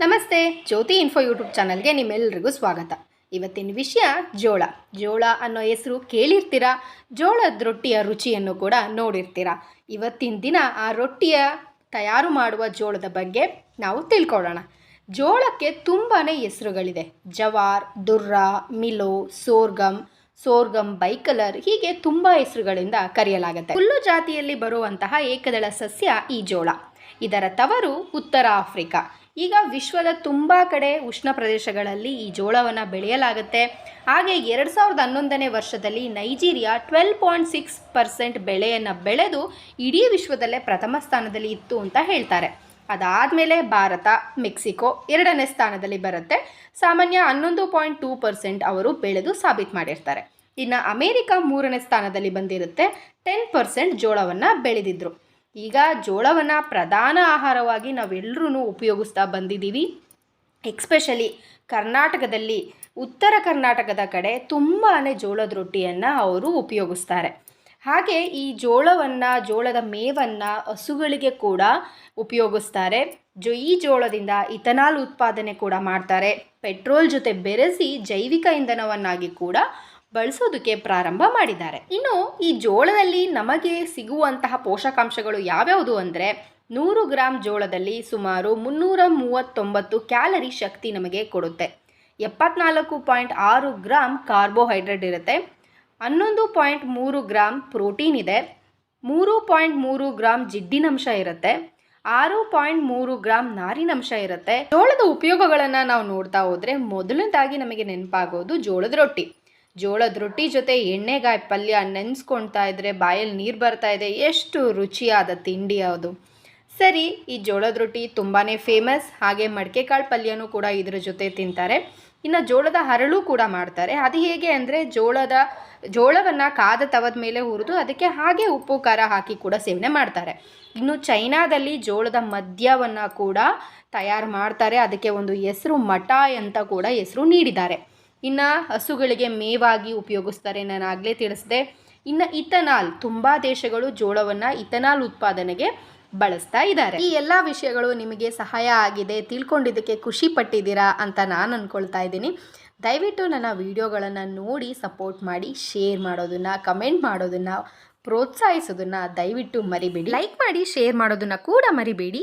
ನಮಸ್ತೆ, ಜ್ಯೋತಿ info YouTube ಚಾನಲ್ಗೆ ನಿಮ್ಮೆಲ್ಲರಿಗೂ ಸ್ವಾಗತ. ಇವತ್ತಿನ ವಿಷಯ ಜೋಳ. ಜೋಳ ಅನ್ನೋ ಹೆಸರು ಕೇಳಿರ್ತೀರಾ? ಜೋಳದ ರೊಟ್ಟಿಯ ರುಚಿಯನ್ನು ಕೂಡ ನೋಡಿರ್ತೀರಾ? ಇವತ್ತಿನ ದಿನ ಆ ರೊಟ್ಟಿಯ ತಯಾರು ಮಾಡುವ ಜೋಳದ ಬಗ್ಗೆ ನಾವು ತಿಳ್ಕೊಳ್ಳೋಣ. ಜೋಳಕ್ಕೆ ತುಂಬಾ ಹೆಸರುಗಳಿದೆ. ಜವಾರ್, ದುರ್ರಾ, ಮಿಲೋ, ಸೋರ್ಗಮ್. ಸೋರ್ಗಮ್ ಬೈಕಲರ್ ಹೀಗೆ ತುಂಬ ಹೆಸರುಗಳಿಂದ ಕರೆಯಲಾಗುತ್ತೆ. ಹುಲ್ಲು ಜಾತಿಯಲ್ಲಿ ಬರುವಂತಹ ಏಕದಳ ಸಸ್ಯ ಈ ಜೋಳ. ಇದರ ತವರು ಉತ್ತರ ಆಫ್ರಿಕಾ. ಈಗ ವಿಶ್ವದ ತುಂಬ ಕಡೆ ಉಷ್ಣ ಪ್ರದೇಶಗಳಲ್ಲಿ ಈ ಜೋಳವನ್ನು ಬೆಳೆಯಲಾಗುತ್ತೆ. ಹಾಗೆ ಎರಡು ಸಾವಿರದ ಹನ್ನೊಂದನೇ ವರ್ಷದಲ್ಲಿ Nigeria twelve point six percent ಬೆಳೆಯನ್ನು ಬೆಳೆದು ಇಡೀ ವಿಶ್ವದಲ್ಲೇ ಪ್ರಥಮ ಸ್ಥಾನದಲ್ಲಿ ಇತ್ತು ಅಂತ ಹೇಳ್ತಾರೆ. ಅದಾದಮೇಲೆ ಭಾರತ, ಮೆಕ್ಸಿಕೋ ಎರಡನೇ ಸ್ಥಾನದಲ್ಲಿ ಬರುತ್ತೆ. ಸಾಮಾನ್ಯ ಹನ್ನೊಂದು ಪಾಯಿಂಟ್ ಟೂ ಪರ್ಸೆಂಟ್ ಅವರು ಬೆಳೆದು ಸಾಬೀತು ಮಾಡಿರ್ತಾರೆ. ಇನ್ನು ಅಮೇರಿಕ ಮೂರನೇ ಸ್ಥಾನದಲ್ಲಿ ಬಂದಿರುತ್ತೆ. ಟೆನ್ ಪರ್ಸೆಂಟ್ ಜೋಳವನ್ನು ಬೆಳೆದಿದ್ರು. ಈಗ ಜೋಳವನ್ನು ಪ್ರಧಾನ ಆಹಾರವಾಗಿ ನಾವೆಲ್ಲರೂ ಉಪಯೋಗಿಸ್ತಾ ಬಂದಿದ್ದೀವಿ. ಎಕ್ಸ್ಪೆಷಲಿ ಕರ್ನಾಟಕದಲ್ಲಿ, ಉತ್ತರ ಕರ್ನಾಟಕದ ಕಡೆ ತುಂಬಾ ಜೋಳದ ರೊಟ್ಟಿಯನ್ನು ಅವರು ಉಪಯೋಗಿಸ್ತಾರೆ. ಹಾಗೆ ಈ ಜೋಳವನ್ನು, ಜೋಳದ ಮೇವನ್ನು ಹಸುಗಳಿಗೆ ಕೂಡ ಉಪಯೋಗಿಸ್ತಾರೆ. ಜೊ, ಈ ಜೋಳದಿಂದ ಇಥನಾಲ್ ಉತ್ಪಾದನೆ ಕೂಡ ಮಾಡ್ತಾರೆ. ಪೆಟ್ರೋಲ್ ಜೊತೆ ಬೆರೆಸಿ ಜೈವಿಕ ಇಂಧನವನ್ನಾಗಿ ಕೂಡ ಬಳಸೋದಕ್ಕೆ ಪ್ರಾರಂಭ ಮಾಡಿದ್ದಾರೆ. ಇನ್ನು ಈ ಜೋಳದಲ್ಲಿ ನಮಗೆ ಸಿಗುವಂತಹ ಪೋಷಕಾಂಶಗಳು ಯಾವ್ಯಾವುದು ಅಂದರೆ ನೂರು ಗ್ರಾಮ್ ಜೋಳದಲ್ಲಿ ಸುಮಾರು ಮುನ್ನೂರ ಮೂವತ್ತೊಂಬತ್ತು ಕ್ಯಾಲರಿ ಶಕ್ತಿ ನಮಗೆ ಕೊಡುತ್ತೆ. ಎಪ್ಪತ್ನಾಲ್ಕು ಪಾಯಿಂಟ್ ಆರು ಗ್ರಾಮ್ ಕಾರ್ಬೋಹೈಡ್ರೇಟ್ ಇರುತ್ತೆ. ಹನ್ನೊಂದು ಪಾಯಿಂಟ್ ಮೂರು ಗ್ರಾಮ್ ಪ್ರೋಟೀನ್ ಇದೆ. ಮೂರು ಪಾಯಿಂಟ್ ಮೂರು ಗ್ರಾಮ್ ಜಿಡ್ಡಿನಂಶ ಇರುತ್ತೆ. ಆರು ಪಾಯಿಂಟ್ ಮೂರು ಗ್ರಾಮ್ ನಾರಿನಂಶ ಇರುತ್ತೆ. ಜೋಳದ ಉಪಯೋಗಗಳನ್ನು ನಾವು ನೋಡ್ತಾ ಹೋದರೆ ಮೊದಲನೇದಾಗಿ ನಮಗೆ ನೆನಪಾಗೋದು ಜೋಳದ ರೊಟ್ಟಿ. ಜೋಳದ ರೊಟ್ಟಿ ಜೊತೆ ಎಣ್ಣೆಗಾಯಿ ಪಲ್ಯ ನೆನೆಸ್ಕೊಳ್ತಾ ಇದ್ರೆ ಬಾಯಲ್ಲಿ ನೀರು ಬರ್ತಾ ಇದೆ. ಎಷ್ಟು ರುಚಿಯಾದ ತಿಂಡಿ ಅದು. ಸರಿ, ಈ ಜೋಳದ ರೊಟ್ಟಿ ತುಂಬಾ ಫೇಮಸ್. ಹಾಗೆ ಮಡಿಕೆ ಕಾಳು ಪಲ್ಯನೂ ಕೂಡ ಇದರ ಜೊತೆ ತಿಂತಾರೆ. ಇನ್ನು ಜೋಳದ ಹರಳು ಕೂಡ ಮಾಡ್ತಾರೆ. ಅದು ಹೇಗೆ ಅಂದರೆ ಜೋಳದ, ಜೋಳವನ್ನು ಕಾದ ತವದ ಮೇಲೆ ಹುರಿದು ಅದಕ್ಕೆ ಹಾಗೆ ಉಪ್ಪು, ಖಾರ ಹಾಕಿ ಕೂಡ ಸೇವನೆ ಮಾಡ್ತಾರೆ. ಇನ್ನು ಚೈನಾದಲ್ಲಿ ಜೋಳದ ಮದ್ಯವನ್ನು ಕೂಡ ತಯಾರು ಮಾಡ್ತಾರೆ. ಅದಕ್ಕೆ ಒಂದು ಹೆಸರು ಮಠ ಅಂತ ಕೂಡ ಹೆಸರು ನೀಡಿದ್ದಾರೆ. ಇನ್ನು ಹಸುಗಳಿಗೆ ಮೇವಾಗಿ ಉಪಯೋಗಿಸ್ತಾರೆ ನಾನು ಆಗಲೇ ತಿಳಿಸಿದೆ. ಇನ್ನು ಇಥನಾಲ್, ತುಂಬ ದೇಶಗಳು ಜೋಳವನ್ನು ಇಥನಾಲ್ ಉತ್ಪಾದನೆಗೆ ಬಳಸ್ತಾ ಇದ್ದಾರೆ. ಈ ಎಲ್ಲ ವಿಷಯಗಳು ನಿಮಗೆ ಸಹಾಯ ಆಗಿದೆ, ತಿಳ್ಕೊಂಡಿದ್ದಕ್ಕೆ ಖುಷಿ ಪಟ್ಟಿದ್ದೀರಾ ಅಂತ ನಾನು ಅಂದ್ಕೊಳ್ತಾ ಇದ್ದೀನಿ. ದಯವಿಟ್ಟು ನನ್ನ ವಿಡಿಯೋಗಳನ್ನು ನೋಡಿ ಸಪೋರ್ಟ್ ಮಾಡಿ, ಶೇರ್ ಮಾಡೋದನ್ನು, ಕಮೆಂಟ್ ಮಾಡೋದನ್ನು, ಪ್ರೋತ್ಸಾಹಿಸೋದನ್ನು ದಯವಿಟ್ಟು ಮರಿಬೇಡಿ. ಲೈಕ್ ಮಾಡಿ, ಶೇರ್ ಮಾಡೋದನ್ನು ಕೂಡ ಮರಿಬೇಡಿ.